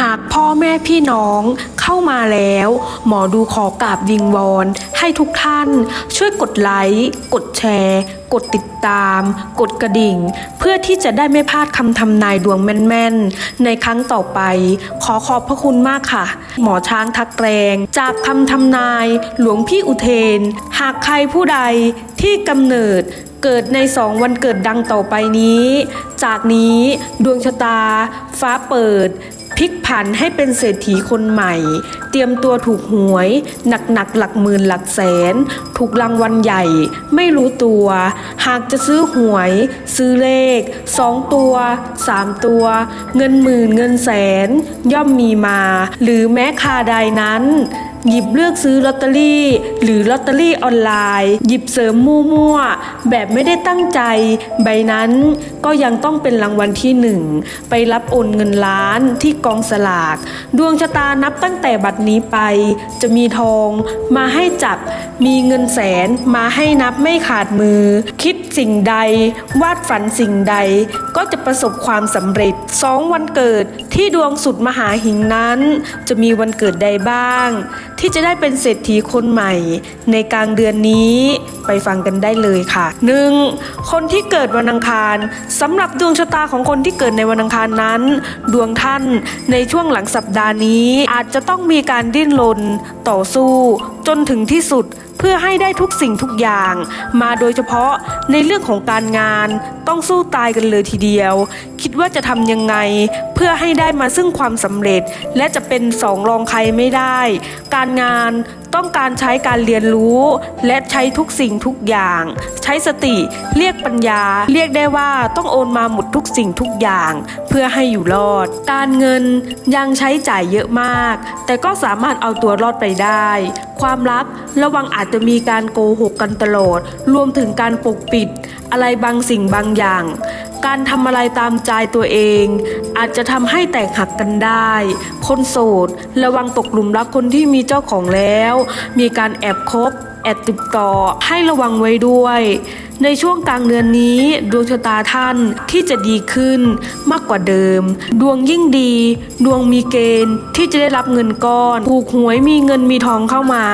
หากพ่อแม่พี่น้องเข้ามาแล้ว หมอดูขอกราบวิงวอนให้ทุกท่าน ช่วยกดไลค์ กดแชร์ กดติดตาม กดกระดิ่ง เพื่อที่จะได้ไม่พลาดคำทำนายดวงแม่นๆ ในครั้งต่อไป ขอขอบพระคุณมากค่ะ หมอช้างทักแรง จากคำทำนายหลวงพี่อุเทน หากใครผู้ใดที่กำเนิดเกิดในสองวันเกิดดังต่อไปนี้ จากนี้ดวงชะตา ฟ้าเปิด พลิกผันให้เป็นเศรษฐีคนใหม่ เตรียมตัวถูกหวย หนักหนักๆหลักหมื่นหลักแสน ถูกรางวัลใหญ่ ไม่รู้ตัว หากจะซื้อหวย ซื้อเลขสองตัวสามตัว เงินหมื่นเงินแสน ย่อมมีมา หรือแม้คาใดนั้น หยิบเลือกซื้อลอตเตอรี่ หรือลอตเตอรี่ออนไลน์ หยิบเสริมมั่วๆ แบบไม่ได้ตั้งใจ ใบนั้นก็ยังต้องเป็นรางวัลที่หนึ่งไปรับโอนเงินล้านที่กองสลาก ดวงชะตานับตั้งแต่บัดนี้ไป จะมีทองมาให้จับ มีเงินแสนมาให้นับไม่ขาดมือ คิดสิ่งใด วาดฝันสิ่งใด ก็จะประสบความสำเร็จสองวันเกิดที่ดวงสุดมหาหิงนั้น จะมีวันเกิดใดบ้าง ที่จะได้เป็นเศรษฐีคนใหม่ ในกลางเดือนนี้ไปฟังกันได้เลยค่ะ 1. คนที่เกิดวันอังคารสำหรับดวงชะตาของคนที่เกิดในวันอังคารนั้น ดวงท่านในช่วงหลังสัปดาห์นี้ อาจจะต้องมีการดิ้นรนต่อสู้ จนถึงที่สุด เพื่อให้ได้ทุกสิ่งทุกอย่าง มาโดยเฉพาะในเรื่องของการงานต้องสู้ตายกันเลยทีเดียว คิดว่าจะทำยังไง เพื่อให้ได้มาซึ่งความสำเร็จ และจะเป็นสองรองใครไม่ได้ การงาน ต้องการใช้การเรียนรู้ และใช้ทุกสิ่งทุกอย่าง ใช้สติเรียกปัญญา เรียกได้ว่าต้องโอนมาหมดทุกสิ่งทุกอย่าง เพื่อให้อยู่รอด การเงินยังใช้จ่ายเยอะมาก แต่ก็สามารถเอาตัวรอดไปได้ ความรักระวังอาจจะมีการโกหกกันตลอดรวมถึงการปกปิด อะไรบางสิ่งบางอย่าง การทำอะไรตามใจตัวเอง อาจจะทำให้แตกหักกันได้ คนโสด ระวังตกหลุมรักคนที่มีเจ้าของแล้ว มีการแอบคบ แอบติดต่อให้ระวังไว้ด้วย ในช่วงกลางเดือนนี้ดวงชะตาท่านที่จะดีขึ้นมากกว่าเดิม ดวงยิ่งดี ดวงมีเกณฑ์ที่จะได้รับเงินก้อนถูกหวยมีเงินมีทองเข้ามา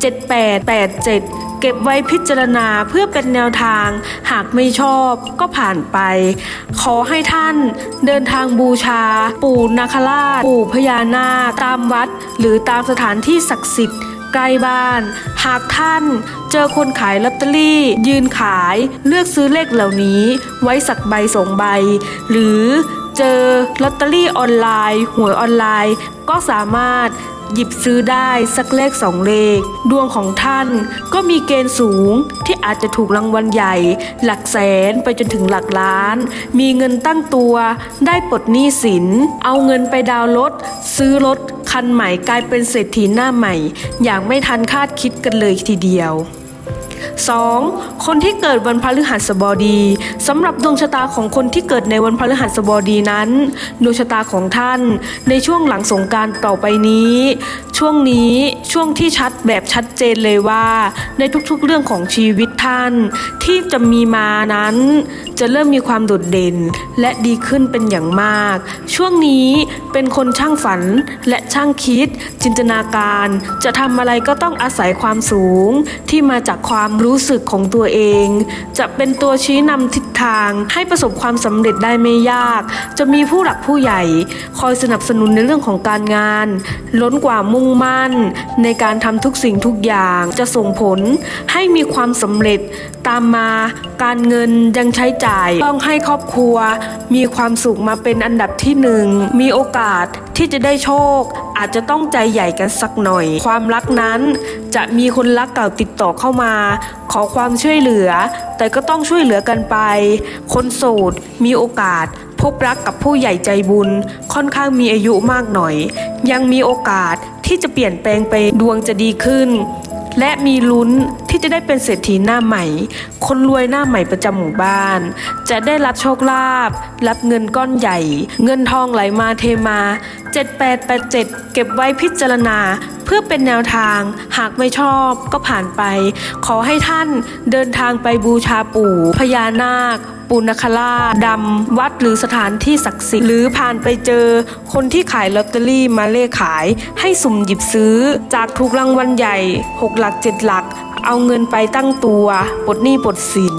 7887เก็บไว้พิจารณาเพื่อเป็นแนวทาง หากไม่ชอบก็ผ่านไป ขอให้ท่านเดินทางบูชา ปู่นาคราช ปู่พญานาค ตามวัด หรือตามสถานที่ศักดิ์สิทธิ์ ใกล้บ้าน หากท่านเจอคนขายลอตเตอรี่ ยืนขายเลือกซื้อเลขเหล่านี้ ไว้สักใบสองใบ หรือเจอลอตเตอรี่ออนไลน์ หวยออนไลน์ ก็สามารถหยิบซื้อได้สักเลขสองเลข ดวงของท่านก็มีเกณฑ์สูงที่อาจจะถูกรางวัลใหญ่ หลักแสนไปจนถึงหลักล้าน มีเงินตั้งตัว ได้ปลดหนี้สิน เอาเงินไปดาวน์รถซื้อรถ คันใหม่กลายเป็นเศรษฐีหน้าใหม่ อย่างไม่ทันคาดคิดกันเลยทีเดียว 2. คนที่เกิดวันพฤหัสบดีสำหรับดวงชะตาของคนที่เกิดในวันพฤหัสบดีนั้นดวงชะตาของท่านในช่วงหลังสงการต่อไปนี้ ช่วงนี้ช่วงที่ชัดแบบชัดเจนเลยว่า ในทุกๆเรื่องของชีวิตท่าน ที่จะมีมานั้น จะเริ่มมีความโดดเด่น และดีขึ้นเป็นอย่างมาก ช่วงนี้เป็นคนช่างฝันและช่างคิด จินตนาการ จะทำอะไรก็ต้องอาศัยความสูงที่มาจากความรูู้้สึกของตัวเอง จะเป็นตัวชี้นำทิศทางให้ประสบความสำเร็จได้ไม่ยาก จะมีผู้หลักผู้ใหญ่ คอยสนับสนุนในเรื่องของการงาน ล้นกว่ามุ่งมั่น ในการทำทุกสิ่งทุกอย่างจะส่งผลให้มีความสำเร็จตามมาการเงินยังใช้จ่าย ต้องให้ครอบครัว มีความสุขมาเป็นอันดับที่หนึ่งมีโอกาสที่จะได้โชค อาจจะต้องใจใหญ่กันสักหน่อย ความรักนั้นจะมีคนรักเก่าติดต่อเข้ามา ขอความช่วยเหลือ แต่ก็ต้องช่วยเหลือกันไป คนโสดมีโอกาสพบรักกับผู้ใหญ่ใจบุญ ค่อนข้างมีอายุมากหน่อย ยังมีโอกาสที่จะเปลี่ยนแปลงไปดวงจะดีขึ้น และมีลุ้น ที่จะได้เป็นเศรษฐีหน้าใหม่ คนรวยหน้าใหม่ประจำหมู่บ้าน จะได้รับโชคลาภรับเงินก้อนใหญ่ เงินทองไหลมาเทมา 7887 เก็บไว้พิจารณา เพื่อเป็นแนวทาง หากไม่ชอบก็ผ่านไป ขอให้ท่านเดินทางไปบูชาปู่พญานาคปุณคราชดำ วัดหรือสถานที่ศักดิ์สิทธิ์หรือผ่านไปเจอ คนที่ขายลอตเตอรี่มาเลขขาย ให้สุ่มหยิบซื้อ จากถูกรางวัลใหญ่ 6 หลัก 7 หลัก เอาเงินไปตั้งตัวปลดหนี้ปลดสิน